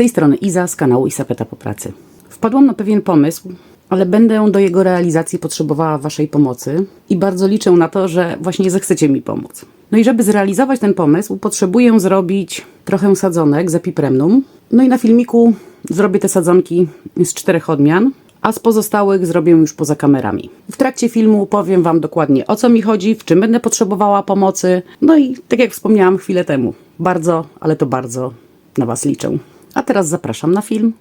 tej strony Iza z kanału Isapeta po pracy. Wpadłam na pewien pomysł, ale będę do jego realizacji potrzebowała Waszej pomocy i bardzo liczę na to, że właśnie zechcecie mi pomóc. No i żeby zrealizować ten pomysł, potrzebuję zrobić trochę sadzonek z epipremnum. No i na filmiku zrobię te sadzonki z czterech odmian, a z pozostałych zrobię już poza kamerami. W trakcie filmu powiem Wam dokładnie o co mi chodzi, w czym będę potrzebowała pomocy. No i tak jak wspomniałam chwilę temu, bardzo, ale to bardzo na Was liczę. A teraz zapraszam na film.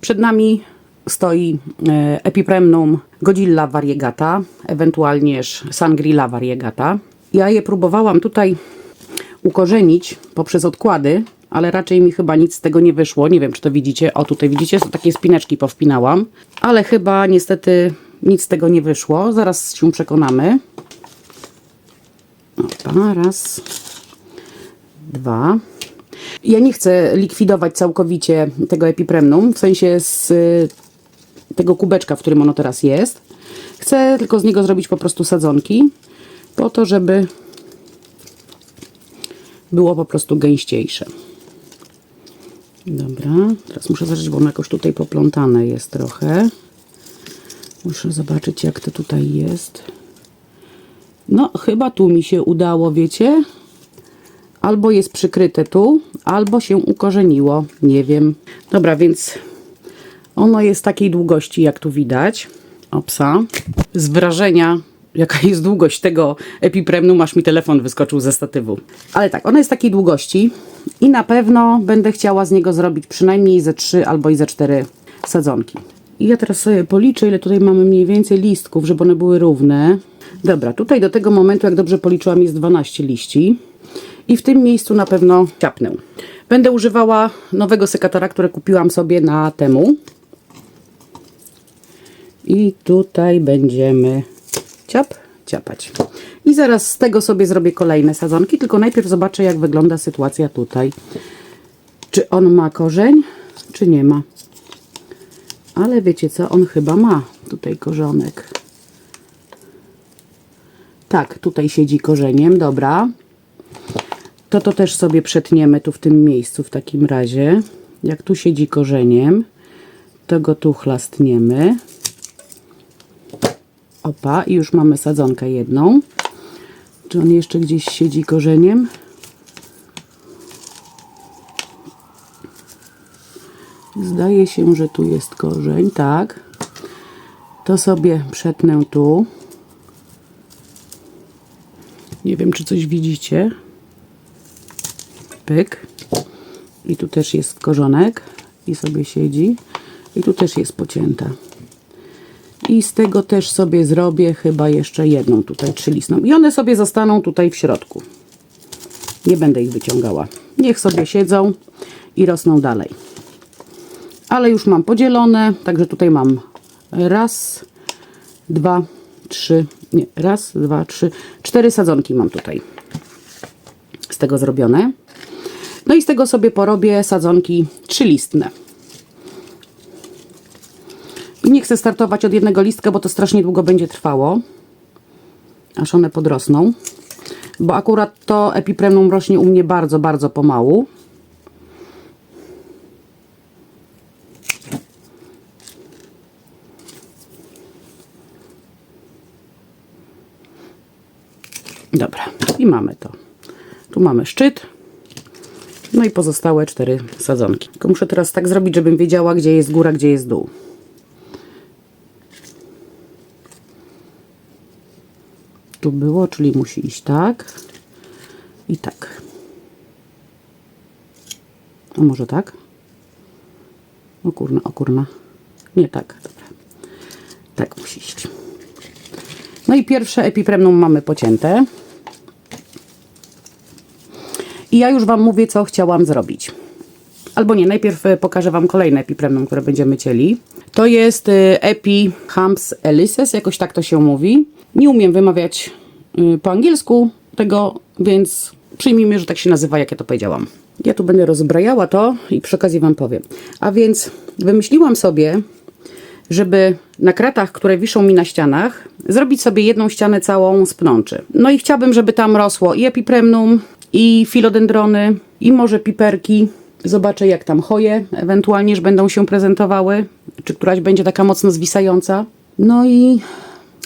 Przed nami stoi e, Epipremnum Godzilla variegata, ewentualnież Sangrilla variegata. Ja je próbowałam tutaj ukorzenić poprzez odkłady, ale raczej mi chyba nic z tego nie wyszło. Nie wiem, czy to widzicie. O, tutaj widzicie, są takie spineczki powpinałam, ale chyba niestety nic z tego nie wyszło. Zaraz się przekonamy. Opa, raz, dwa. Ja nie chcę likwidować całkowicie tego epipremnum, w sensie z y, tego kubeczka, w którym ono teraz jest. Chcę tylko z niego zrobić po prostu sadzonki, po to, żeby było po prostu gęściejsze. Dobra, teraz muszę zacząć, bo ono jakoś tutaj poplątane jest trochę. Muszę zobaczyć, jak to tutaj jest. No, chyba tu mi się udało, wiecie? Albo jest przykryte tu, albo się ukorzeniło. Nie wiem. Dobra, więc ono jest takiej długości, jak tu widać. Opsa. Z wrażenia, jaka jest długość tego epipremnum, aż mi telefon wyskoczył ze statywu. Ale tak, ona jest takiej długości i na pewno będę chciała z niego zrobić przynajmniej ze 3 albo i ze 4 sadzonki. I ja teraz sobie policzę, ile tutaj mamy mniej więcej listków, żeby one były równe. Dobra, tutaj do tego momentu, jak dobrze policzyłam, jest 12 liści. I w tym miejscu na pewno ciapnę. Będę używała nowego sekatora, które kupiłam sobie na temu. I tutaj będziemy ciap, ciapać. I zaraz z tego sobie zrobię kolejne sadzonki, tylko najpierw zobaczę jak wygląda sytuacja tutaj. Czy on ma korzeń, czy nie ma. Ale wiecie co, on chyba ma tutaj korzonek. Tak, tutaj siedzi korzeniem, dobra. To to też sobie przetniemy tu w tym miejscu w takim razie. Jak tu siedzi korzeniem, to go tu chlastniemy. Opa, i już mamy sadzonkę jedną. Czy on jeszcze gdzieś siedzi korzeniem? Zdaje się, że tu jest korzeń, tak. To sobie przetnę tu. Nie wiem, czy coś widzicie. Pyk. I tu też jest korzonek. I sobie siedzi. I tu też jest pocięta. I z tego też sobie zrobię chyba jeszcze jedną tutaj trzylistną. I one sobie zostaną tutaj w środku. Nie będę ich wyciągała. Niech sobie siedzą i rosną dalej. Ale już mam podzielone, także tutaj mam raz, dwa, trzy, nie, raz, dwa, trzy, cztery sadzonki mam tutaj z tego zrobione. No i z tego sobie porobię sadzonki trzylistne. Nie chcę startować od jednego listka, bo to strasznie długo będzie trwało, aż one podrosną. Bo akurat to epipremnum rośnie u mnie bardzo, bardzo pomału. Dobra, i mamy to. Tu mamy szczyt. No i pozostałe cztery sadzonki. Tylko muszę teraz tak zrobić, żebym wiedziała, gdzie jest góra, gdzie jest dół. Tu było, czyli musi iść tak i tak. A może tak? O kurna, o kurna. Nie tak, dobra. Tak musi iść. No i pierwsze epipremnum mamy pocięte. I ja już Wam mówię, co chciałam zrobić. Albo nie, najpierw e, pokażę Wam kolejne epipremnum, które będziemy cieli. To jest e, Epi Hams Elises, jakoś tak to się mówi. Nie umiem wymawiać y, po angielsku tego, więc przyjmijmy, że tak się nazywa, jak ja to powiedziałam. Ja tu będę rozbrajała to i przy okazji Wam powiem. A więc wymyśliłam sobie, żeby na kratach, które wiszą mi na ścianach, zrobić sobie jedną ścianę całą z pnączy. No i chciałabym, żeby tam rosło i epipremnum, i filodendrony, i może piperki, Zobaczę, jak tam choje ewentualnie, że będą się prezentowały, czy któraś będzie taka mocno zwisająca. No i,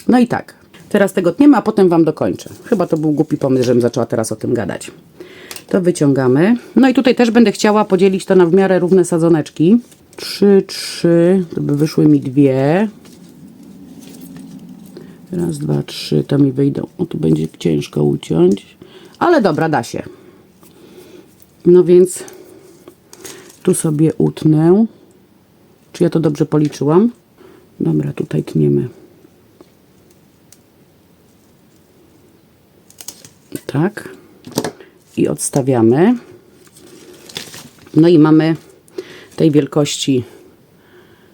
no i tak. Teraz tego tniemy, a potem Wam dokończę. Chyba to był głupi pomysł, żebym zaczęła teraz o tym gadać. To wyciągamy. No i tutaj też będę chciała podzielić to na w miarę równe sadzoneczki. Trzy, trzy, to by wyszły mi dwie. Raz, dwa, trzy, to mi wyjdą. O, tu będzie ciężko uciąć. Ale dobra, da się. No więc tu sobie utnę. Czy ja to dobrze policzyłam? Dobra, tutaj tniemy. Tak. I odstawiamy. No i mamy tej wielkości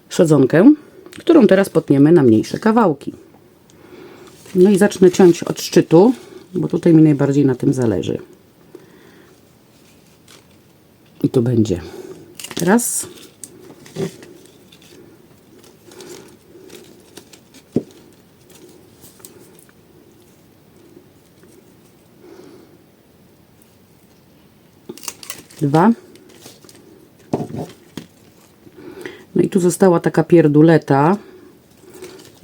sadzonkę, którą teraz potniemy na mniejsze kawałki. No i zacznę ciąć od szczytu, bo tutaj mi najbardziej na tym zależy. I tu będzie raz. Dwa. No i tu została taka pierduleta.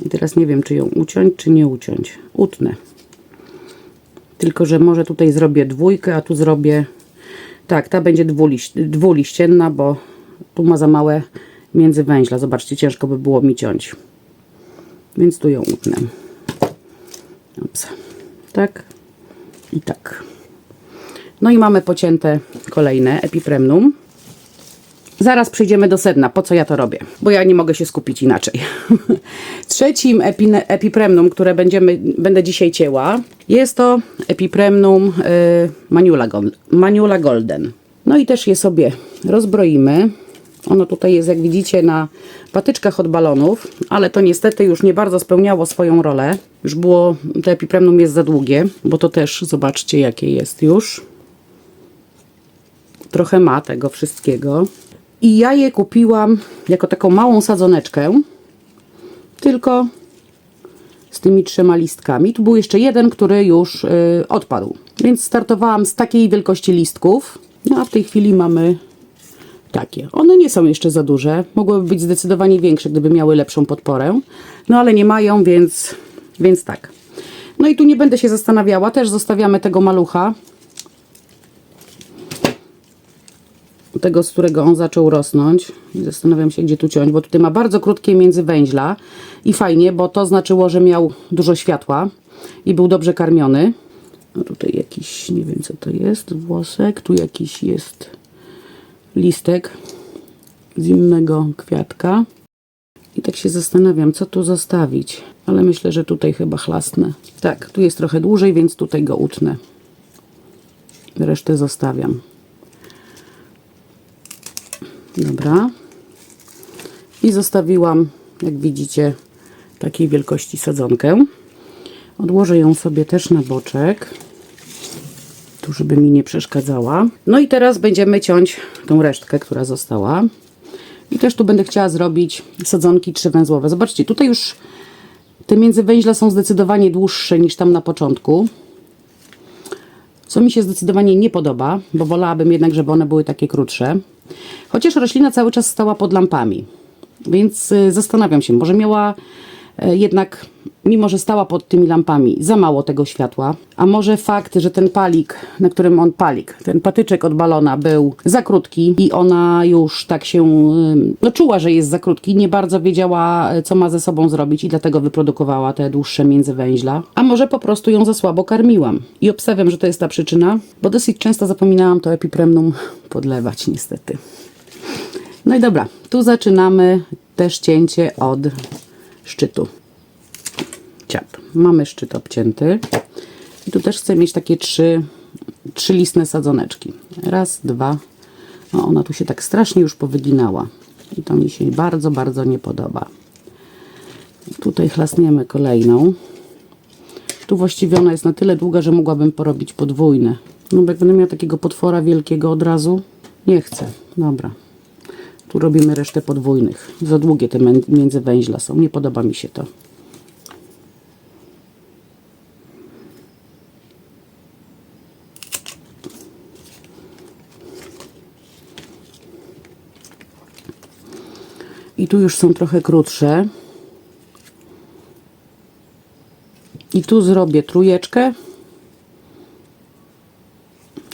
I teraz nie wiem, czy ją uciąć, czy nie uciąć. Utnę. Tylko, że może tutaj zrobię dwójkę, a tu zrobię... Tak, ta będzie dwuliś, dwuliścienna, bo tu ma za małe międzywęźla. Zobaczcie, ciężko by było mi ciąć. Więc tu ją utnę. Ups. Tak i tak. No i mamy pocięte kolejne epipremnum. Zaraz przejdziemy do sedna. Po co ja to robię? Bo ja nie mogę się skupić inaczej. Trzecim epipremnum, które będziemy, będę dzisiaj cięła, jest to epipremnum y, Maniula, Gold, Maniula Golden. No i też je sobie rozbroimy. Ono tutaj jest, jak widzicie, na patyczkach od balonów, ale to niestety już nie bardzo spełniało swoją rolę. Już było, to epipremnum jest za długie, bo to też, zobaczcie, jakie jest już. Trochę ma tego wszystkiego. I ja je kupiłam jako taką małą sadzoneczkę, tylko z tymi trzema listkami. Tu był jeszcze jeden, który już y, odpadł. Więc startowałam z takiej wielkości listków. No a w tej chwili mamy takie. One nie są jeszcze za duże. Mogłyby być zdecydowanie większe, gdyby miały lepszą podporę. No ale nie mają, więc, więc tak. No i tu nie będę się zastanawiała. Też zostawiamy tego malucha. Tego, z którego on zaczął rosnąć. Zastanawiam się, gdzie tu ciąć, bo tutaj ma bardzo krótkie międzywęźla i fajnie, bo to znaczyło, że miał dużo światła i był dobrze karmiony. No tutaj jakiś, nie wiem co to jest, włosek, tu jakiś jest listek z innego kwiatka. I tak się zastanawiam, co tu zostawić, ale myślę, że tutaj chyba chlasnę. Tak, tu jest trochę dłużej, więc tutaj go utnę. Resztę zostawiam. Dobra. I zostawiłam, jak widzicie, takiej wielkości sadzonkę. Odłożę ją sobie też na boczek, tu żeby mi nie przeszkadzała. No i teraz będziemy ciąć tą resztkę, która została. I też tu będę chciała zrobić sadzonki trzywęzłowe. Zobaczcie, tutaj już te międzywęźle są zdecydowanie dłuższe niż tam na początku. Co mi się zdecydowanie nie podoba, bo wolałabym jednak, żeby one były takie krótsze. Chociaż roślina cały czas stała pod lampami. Więc y, zastanawiam się, może miała jednak, mimo że stała pod tymi lampami, za mało tego światła. A może fakt, że ten palik, na którym on palik, ten patyczek od balona był za krótki i ona już tak się no, czuła, że jest za krótki, nie bardzo wiedziała, co ma ze sobą zrobić i dlatego wyprodukowała te dłuższe międzywęźla. A może po prostu ją za słabo karmiłam. I obstawiam, że to jest ta przyczyna, bo dosyć często zapominałam to epipremnum podlewać niestety. No i dobra, tu zaczynamy też cięcie od szczytu. Ciap. Mamy szczyt obcięty. I tu też chcę mieć takie trzy, trzy listne sadzoneczki. Raz, dwa. No ona tu się tak strasznie już powyginała. I to mi się bardzo, bardzo nie podoba. Tutaj chlasniemy kolejną. Tu właściwie ona jest na tyle długa, że mogłabym porobić podwójne. No bo jak będę miała takiego potwora wielkiego od razu, nie chcę. Dobra. Tu robimy resztę podwójnych. Za długie te międzywęźla są. Nie podoba mi się to. I tu już są trochę krótsze. I tu zrobię trójeczkę.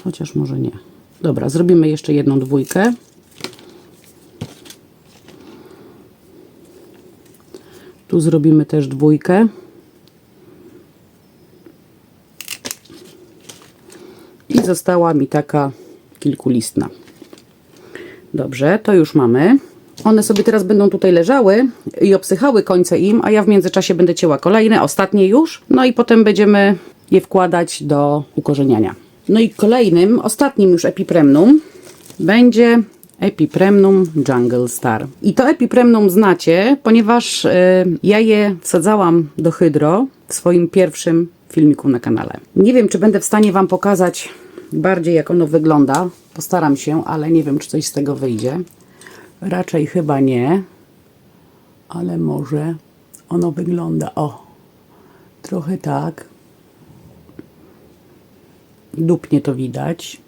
Chociaż może nie. Dobra, zrobimy jeszcze jedną dwójkę. Tu zrobimy też dwójkę. I została mi taka kilkulistna. Dobrze, to już mamy. One sobie teraz będą tutaj leżały i obsychały końce im, a ja w międzyczasie będę cięła kolejne, ostatnie już. No i potem będziemy je wkładać do ukorzeniania. No i kolejnym, ostatnim już epipremnum będzie Epipremnum Jungle Star. I to Epipremnum znacie, ponieważ y, ja je wsadzałam do hydro w swoim pierwszym filmiku na kanale. Nie wiem, czy będę w stanie Wam pokazać bardziej, jak ono wygląda. Postaram się, ale nie wiem, czy coś z tego wyjdzie. Raczej chyba nie, ale może ono wygląda. O, trochę tak. Dupnie to widać,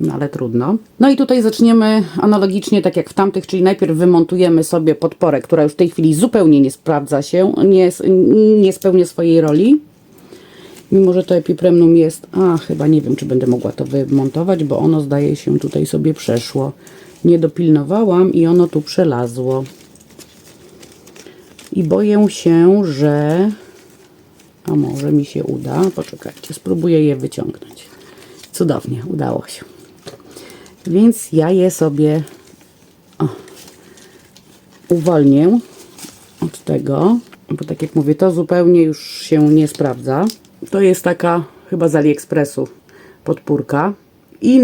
no ale trudno. No i tutaj zaczniemy analogicznie, tak jak w tamtych, czyli najpierw wymontujemy sobie podporę, która już w tej chwili zupełnie nie sprawdza się, nie, nie spełnia swojej roli. Mimo, że to epipremnum jest, a chyba nie wiem, czy będę mogła to wymontować, bo ono zdaje się tutaj sobie przeszło. Nie dopilnowałam i ono tu przelazło. I boję się, że... A może mi się uda? Poczekajcie, spróbuję je wyciągnąć. Cudownie, udało się. Więc ja je sobie o, uwolnię od tego, bo tak jak mówię, to zupełnie już się nie sprawdza. To jest taka chyba z AliExpressu podpórka. I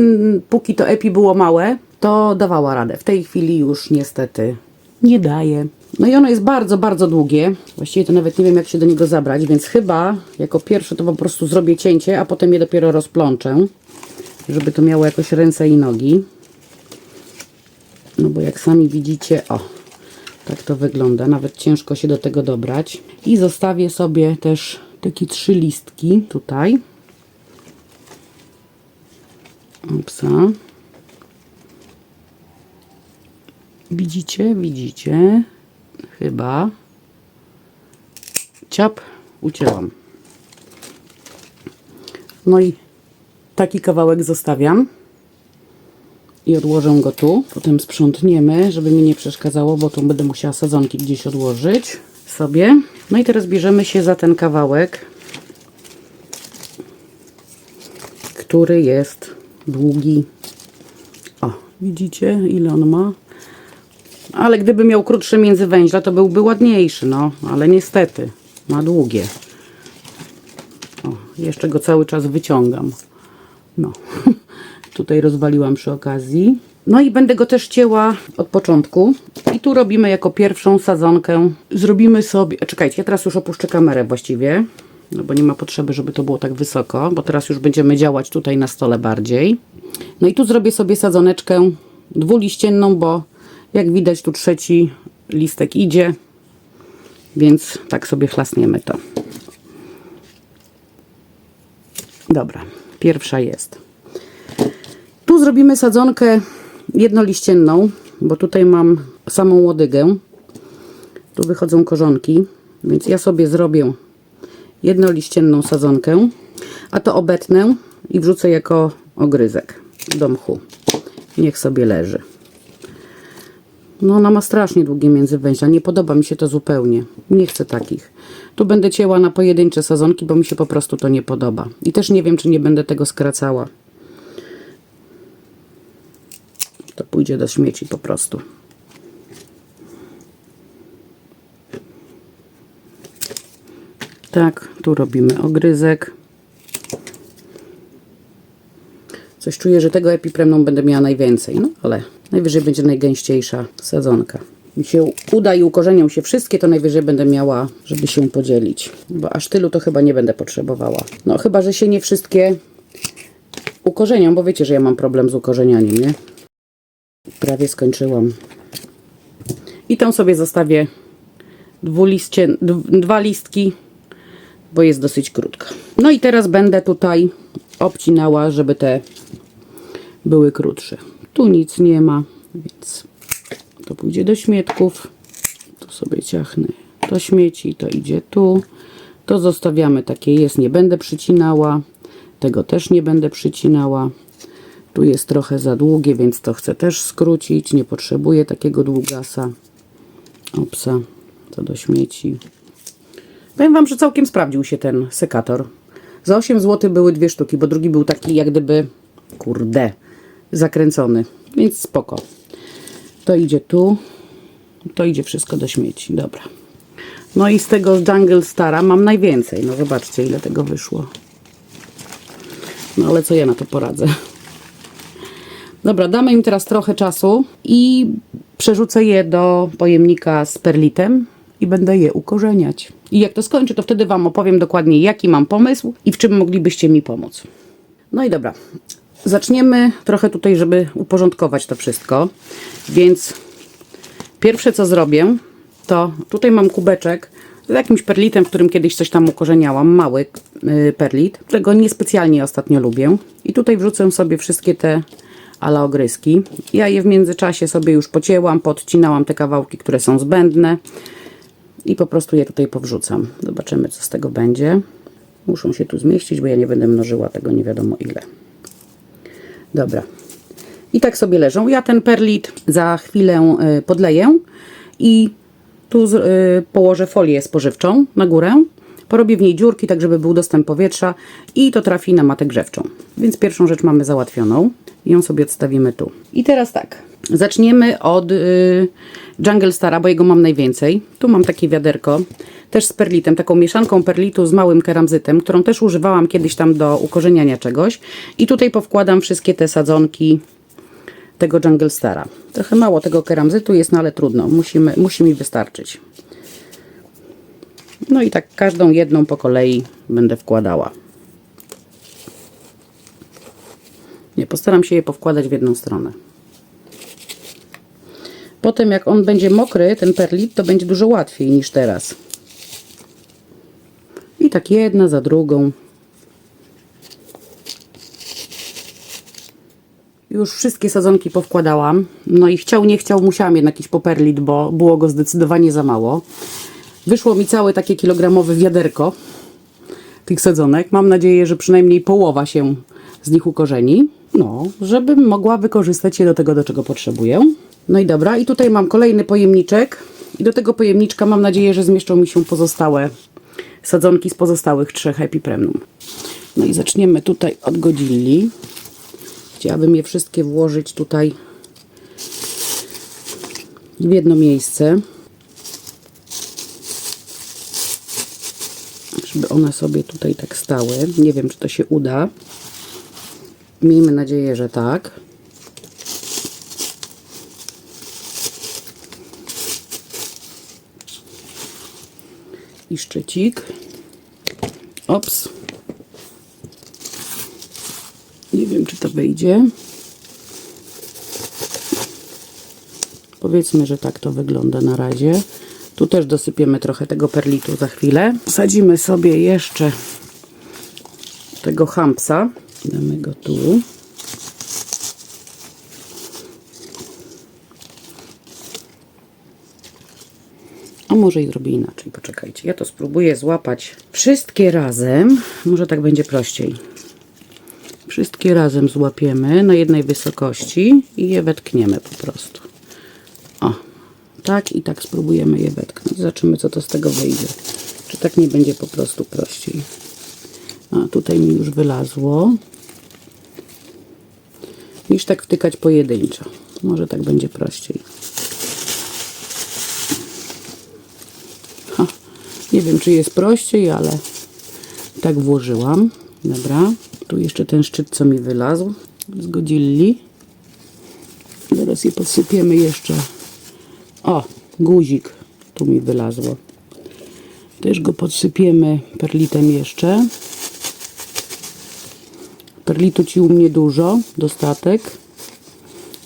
póki to epi było małe, to dawała radę. W tej chwili już niestety nie daje. No i ono jest bardzo, bardzo długie. Właściwie to nawet nie wiem, jak się do niego zabrać, więc chyba jako pierwsze to po prostu zrobię cięcie, a potem je dopiero rozplączę, żeby to miało jakoś ręce i nogi. No bo jak sami widzicie, o, tak to wygląda. Nawet ciężko się do tego dobrać. I zostawię sobie też takie trzy listki tutaj. Upsa. Widzicie? Widzicie? Chyba. Ciap, ucięłam. No i taki kawałek zostawiam. I odłożę go tu. Potem sprzątniemy, żeby mi nie przeszkadzało, bo tu będę musiała sadzonki gdzieś odłożyć sobie. No i teraz bierzemy się za ten kawałek, który jest długi. O, widzicie ile on ma? Ale gdyby miał krótsze międzywęźla, to byłby ładniejszy, no. Ale niestety, ma długie. O, jeszcze go cały czas wyciągam. No, tutaj rozwaliłam przy okazji. No i będę go też cięła od początku. I tu robimy jako pierwszą sadzonkę. Zrobimy sobie... Czekajcie, ja teraz już opuszczę kamerę właściwie. No bo nie ma potrzeby, żeby to było tak wysoko. Bo teraz już będziemy działać tutaj na stole bardziej. No i tu zrobię sobie sadzoneczkę dwuliścienną, bo jak widać tu trzeci listek idzie. Więc tak sobie chlasniemy to. Dobra, pierwsza jest. Tu zrobimy sadzonkę jednoliścienną, bo tutaj mam samą łodygę. Tu wychodzą korzonki, więc ja sobie zrobię jednoliścienną sadzonkę, a to obetnę i wrzucę jako ogryzek do mchu. Niech sobie leży. No ona ma strasznie długie międzywęźla, nie podoba mi się to zupełnie. Nie chcę takich. Tu będę cięła na pojedyncze sadzonki, bo mi się po prostu to nie podoba. I też nie wiem, czy nie będę tego skracała. To pójdzie do śmieci po prostu. Tak, tu robimy ogryzek. Coś czuję, że tego epipremną będę miała najwięcej, no ale najwyżej będzie najgęściejsza sadzonka. Mi się uda i ukorzenią się wszystkie, to najwyżej będę miała, żeby się podzielić. Bo aż tylu to chyba nie będę potrzebowała. No chyba, że się nie wszystkie ukorzenią, bo wiecie, że ja mam problem z ukorzenianiem, nie? Prawie skończyłam. I tą sobie zostawię dwuliście, dwa listki, bo jest dosyć krótka. No i teraz będę tutaj obcinała, żeby te były krótsze. Tu nic nie ma, więc to pójdzie do śmietków. sobie ciachnę to śmieci, to idzie tu. To zostawiamy takie jest, nie będę przycinała. Tego też nie będę przycinała. Tu jest trochę za długie, więc to chcę też skrócić. Nie potrzebuję takiego długasa. Opsa, to do śmieci. Powiem Wam, że całkiem sprawdził się ten sekator. Za 8 zł były dwie sztuki, bo drugi był taki jak gdyby, kurde, zakręcony. Więc spoko. To idzie tu. To idzie wszystko do śmieci. Dobra. No i z tego Jungle Stara mam najwięcej. No zobaczcie, ile tego wyszło. No ale co ja na to poradzę? Dobra, damy im teraz trochę czasu i przerzucę je do pojemnika z perlitem i będę je ukorzeniać. I jak to skończę, to wtedy Wam opowiem dokładnie, jaki mam pomysł i w czym moglibyście mi pomóc. No i dobra, zaczniemy trochę tutaj, żeby uporządkować to wszystko. Więc pierwsze co zrobię, to tutaj mam kubeczek z jakimś perlitem, w którym kiedyś coś tam ukorzeniałam, mały y, perlit, którego niespecjalnie ostatnio lubię. I tutaj wrzucę sobie wszystkie te ala ogryski. Ja je w międzyczasie sobie już pocięłam, podcinałam te kawałki, które są zbędne i po prostu je tutaj powrzucam. Zobaczymy, co z tego będzie. Muszą się tu zmieścić, bo ja nie będę mnożyła tego nie wiadomo ile. Dobra. I tak sobie leżą. Ja ten perlit za chwilę y, podleję i tu y, położę folię spożywczą na górę. Porobię w niej dziurki, tak żeby był dostęp powietrza i to trafi na matę grzewczą. Więc pierwszą rzecz mamy załatwioną ją sobie odstawimy tu. I teraz tak, zaczniemy od y, Jungle Stara, bo jego mam najwięcej. Tu mam takie wiaderko, też z perlitem, taką mieszanką perlitu z małym keramzytem, którą też używałam kiedyś tam do ukorzeniania czegoś. I tutaj powkładam wszystkie te sadzonki tego Jungle Stara. Trochę mało tego keramzytu jest, no ale trudno, Musimy, musi mi wystarczyć. No i tak każdą jedną po kolei będę wkładała. Nie, postaram się je powkładać w jedną stronę. Potem jak on będzie mokry, ten perlit, to będzie dużo łatwiej niż teraz. I tak jedna za drugą. Już wszystkie sadzonki powkładałam. No i chciał, nie chciał, musiałam jednak jakiś poperlit, bo było go zdecydowanie za mało. Wyszło mi całe takie kilogramowe wiaderko tych sadzonek. Mam nadzieję, że przynajmniej połowa się z nich ukorzeni. No, żebym mogła wykorzystać je do tego, do czego potrzebuję. No i dobra, i tutaj mam kolejny pojemniczek. I do tego pojemniczka mam nadzieję, że zmieszczą mi się pozostałe sadzonki z pozostałych trzech epipremnum. No i zaczniemy tutaj od godzilli. Chciałabym je wszystkie włożyć tutaj w jedno miejsce. Żeby one sobie tutaj tak stały. Nie wiem, czy to się uda. Miejmy nadzieję, że tak. I szczycik. Ops. Nie wiem, czy to wyjdzie. Powiedzmy, że tak to wygląda na razie. Tu też dosypiemy trochę tego perlitu za chwilę. Wsadzimy sobie jeszcze tego hampsa. Damy go tu. Może i zrobię inaczej. Poczekajcie. Ja to spróbuję złapać wszystkie razem. Może tak będzie prościej. Wszystkie razem złapiemy na jednej wysokości i je wetkniemy po prostu. O, tak i tak spróbujemy je wetknąć. Zobaczymy, co to z tego wyjdzie. Czy tak nie będzie po prostu prościej. A tutaj mi już wylazło. Niż tak wtykać pojedynczo. Może tak będzie prościej. Nie wiem, czy jest prościej, ale tak włożyłam. Dobra. Tu jeszcze ten szczyt, co mi wylazł z godzilli. Zaraz je podsypiemy jeszcze. O, guzik tu mi wylazło. Też go podsypiemy perlitem jeszcze. Perlitu ci u mnie dużo, dostatek.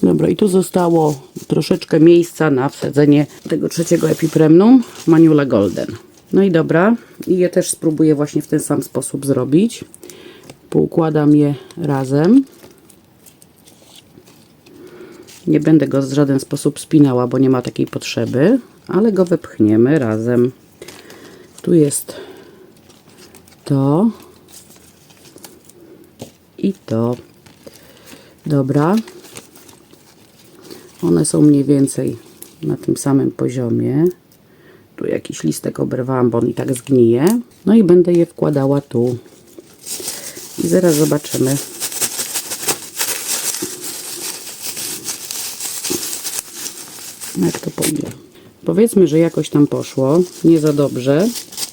Dobra, i tu zostało troszeczkę miejsca na wsadzenie tego trzeciego epipremnum Manula Golden. No i dobra, i je też spróbuję właśnie w ten sam sposób zrobić. Poukładam je razem. Nie będę go w żaden sposób spinała, bo nie ma takiej potrzeby, ale go wepchniemy razem. Tu jest to i to. Dobra. One są mniej więcej na tym samym poziomie. Tu jakiś listek oberwałam, bo on i tak zgnije. No i będę je wkładała tu. I zaraz zobaczymy. Jak to pójdzie. Powiedzmy, że jakoś tam poszło. Nie za dobrze,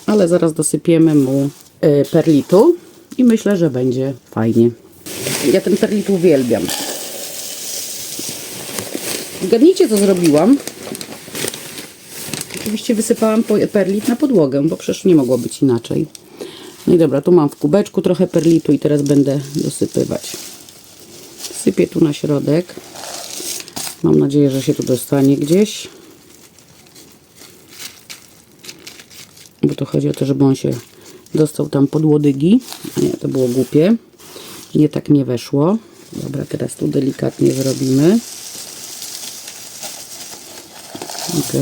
ale zaraz dosypiemy mu y, perlitu i myślę, że będzie fajnie. Ja ten perlit uwielbiam. Zgadnijcie, co zrobiłam. Oczywiście wysypałam perlit na podłogę, bo przecież nie mogło być inaczej. No i dobra, tu mam w kubeczku trochę perlitu i teraz będę dosypywać. Sypię tu na środek. Mam nadzieję, że się tu dostanie gdzieś. Bo to chodzi o to, żeby on się dostał tam pod łodygi. Nie, to było głupie. Nie tak nie weszło. Dobra, teraz tu delikatnie zrobimy. Ok.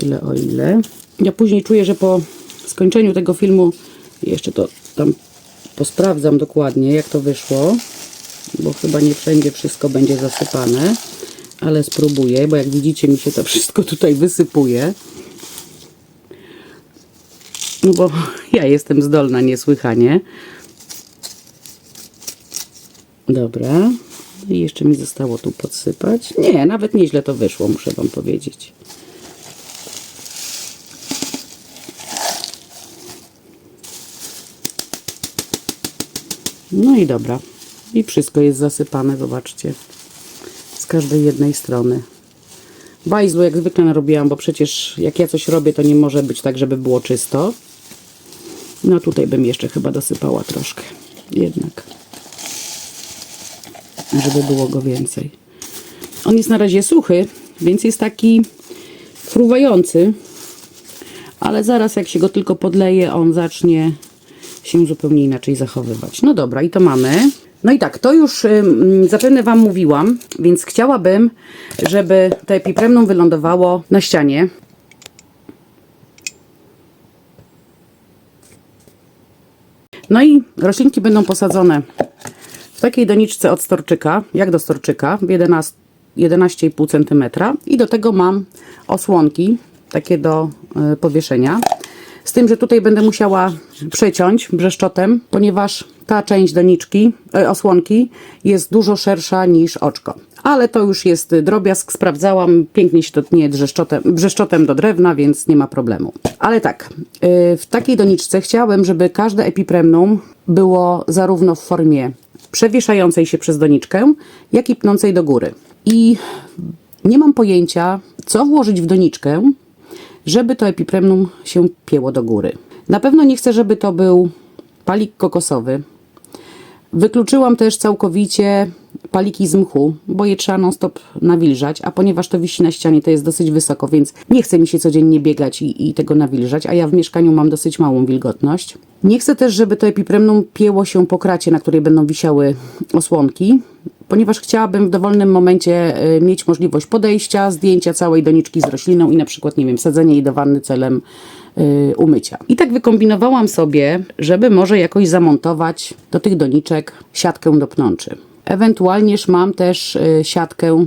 Tyle o ile. Ja później czuję, że po skończeniu tego filmu jeszcze to tam posprawdzam dokładnie, jak to wyszło, bo chyba nie wszędzie wszystko będzie zasypane, ale spróbuję, bo jak widzicie, mi się to wszystko tutaj wysypuje. No bo ja jestem zdolna niesłychanie. Dobra. I jeszcze mi zostało tu podsypać. Nie, nawet nieźle to wyszło, muszę Wam powiedzieć. No i dobra. I wszystko jest zasypane, zobaczcie. Z każdej jednej strony. Bajzlu jak zwykle narobiłam, bo przecież jak ja coś robię, to nie może być tak, żeby było czysto. No tutaj bym jeszcze chyba dosypała troszkę. Jednak. Żeby było go więcej. On jest na razie suchy, więc jest taki fruwający. Ale zaraz jak się go tylko podleje, on zacznie się zupełnie inaczej zachowywać. No dobra, i to mamy. No i tak, to już ym, zapewne Wam mówiłam, więc chciałabym, żeby to epipremnum wylądowało na ścianie. No i roślinki będą posadzone w takiej doniczce od storczyka, jak do storczyka, w 11 11,5 cm i do tego mam osłonki, takie do y, powieszenia. Z tym, że tutaj będę musiała przeciąć brzeszczotem, ponieważ ta część doniczki, e, osłonki jest dużo szersza niż oczko. Ale to już jest drobiazg, sprawdzałam, pięknie się to tnie brzeszczotem, brzeszczotem do drewna, więc nie ma problemu. Ale tak, y, w takiej doniczce chciałem, żeby każde epipremnum było zarówno w formie przewieszającej się przez doniczkę, jak i pnącej do góry. I nie mam pojęcia, co włożyć w doniczkę, żeby to epipremnum się pięło do góry. Na pewno nie chcę, żeby to był palik kokosowy. Wykluczyłam też całkowicie paliki z mchu, bo je trzeba non stop nawilżać, a ponieważ to wisi na ścianie, to jest dosyć wysoko, więc nie chce mi się codziennie biegać i, i tego nawilżać, a ja w mieszkaniu mam dosyć małą wilgotność. Nie chcę też, żeby to epipremnum pięło się po kracie, na której będą wisiały osłonki, ponieważ chciałabym w dowolnym momencie y, mieć możliwość podejścia, zdjęcia całej doniczki z rośliną i na przykład, nie wiem, wsadzenie jej do wanny celem y, umycia. I tak wykombinowałam sobie, żeby może jakoś zamontować do tych doniczek siatkę do pnączy. Ewentualnież mam też y, siatkę,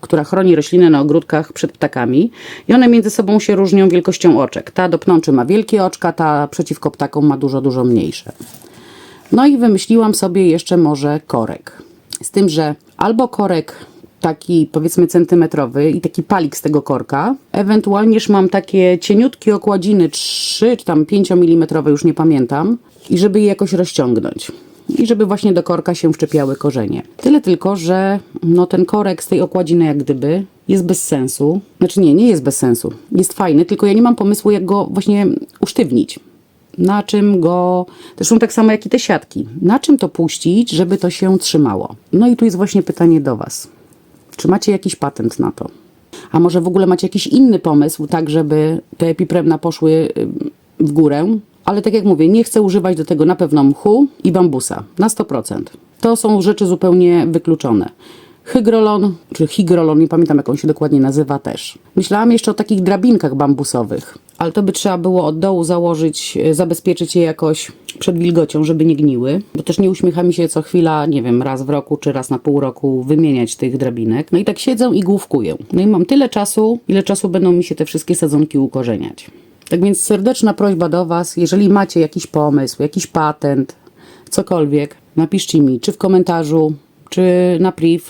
która chroni rośliny na ogródkach przed ptakami i one między sobą się różnią wielkością oczek. Ta do pnączy ma wielkie oczka, ta przeciwko ptakom ma dużo, dużo mniejsze. No i wymyśliłam sobie jeszcze może korek. Z tym, że albo korek taki powiedzmy centymetrowy i taki palik z tego korka. Ewentualnież mam takie cieniutkie okładziny 3 czy tam 5 mm, już nie pamiętam. I żeby je jakoś rozciągnąć. I żeby właśnie do korka się wczepiały korzenie. Tyle tylko, że no ten korek z tej okładziny jak gdyby jest bez sensu. Znaczy nie, nie jest bez sensu. Jest fajny, tylko ja nie mam pomysłu jak go właśnie usztywnić na czym go, zresztą tak samo jak i te siatki, na czym to puścić, żeby to się trzymało. No i tu jest właśnie pytanie do Was. Czy macie jakiś patent na to? A może w ogóle macie jakiś inny pomysł, tak żeby te epipremna poszły y, w górę? Ale tak jak mówię, nie chcę używać do tego na pewno mchu i bambusa, na 100%. To są rzeczy zupełnie wykluczone. Hygrolon, czy higrolon, nie pamiętam jak on się dokładnie nazywa też. Myślałam jeszcze o takich drabinkach bambusowych, ale to by trzeba było od dołu założyć, e, zabezpieczyć je jakoś przed wilgocią, żeby nie gniły, bo też nie uśmiecha mi się co chwila, nie wiem, raz w roku czy raz na pół roku wymieniać tych drabinek. No i tak siedzę i główkuję. No i mam tyle czasu, ile czasu będą mi się te wszystkie sadzonki ukorzeniać. Tak więc serdeczna prośba do Was, jeżeli macie jakiś pomysł, jakiś patent, cokolwiek, napiszcie mi, czy w komentarzu, czy na priv.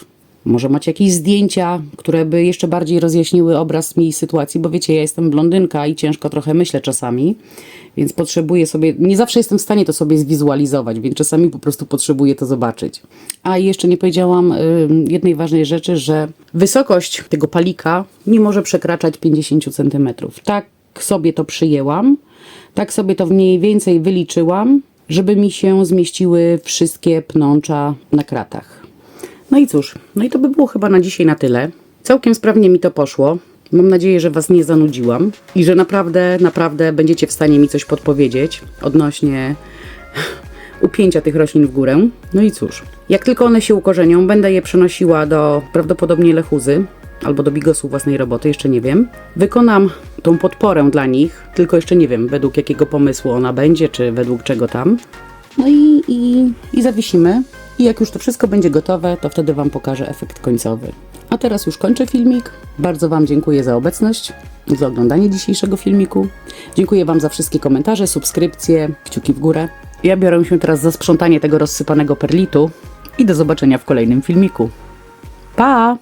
Może macie jakieś zdjęcia, które by jeszcze bardziej rozjaśniły obraz mi sytuacji, bo wiecie, ja jestem blondynka i ciężko trochę myślę czasami, więc potrzebuję sobie, nie zawsze jestem w stanie to sobie zwizualizować, więc czasami po prostu potrzebuję to zobaczyć. A jeszcze nie powiedziałam y, jednej ważnej rzeczy, że wysokość tego palika nie może przekraczać 50 cm. Tak sobie to przyjęłam, tak sobie to mniej więcej wyliczyłam, żeby mi się zmieściły wszystkie pnącza na kratach. No i cóż, no i to by było chyba na dzisiaj na tyle. Całkiem sprawnie mi to poszło. Mam nadzieję, że Was nie zanudziłam i że naprawdę, naprawdę będziecie w stanie mi coś podpowiedzieć odnośnie upięcia tych roślin w górę. No i cóż, jak tylko one się ukorzenią, będę je przenosiła do prawdopodobnie lechuzy albo do bigosu własnej roboty, jeszcze nie wiem. Wykonam tą podporę dla nich, tylko jeszcze nie wiem według jakiego pomysłu ona będzie, czy według czego tam. No i, i, i zawiesimy. I jak już to wszystko będzie gotowe, to wtedy Wam pokażę efekt końcowy. A teraz już kończę filmik. Bardzo Wam dziękuję za obecność, za oglądanie dzisiejszego filmiku. Dziękuję Wam za wszystkie komentarze, subskrypcje, kciuki w górę. Ja biorę się teraz za sprzątanie tego rozsypanego perlitu i do zobaczenia w kolejnym filmiku. Pa!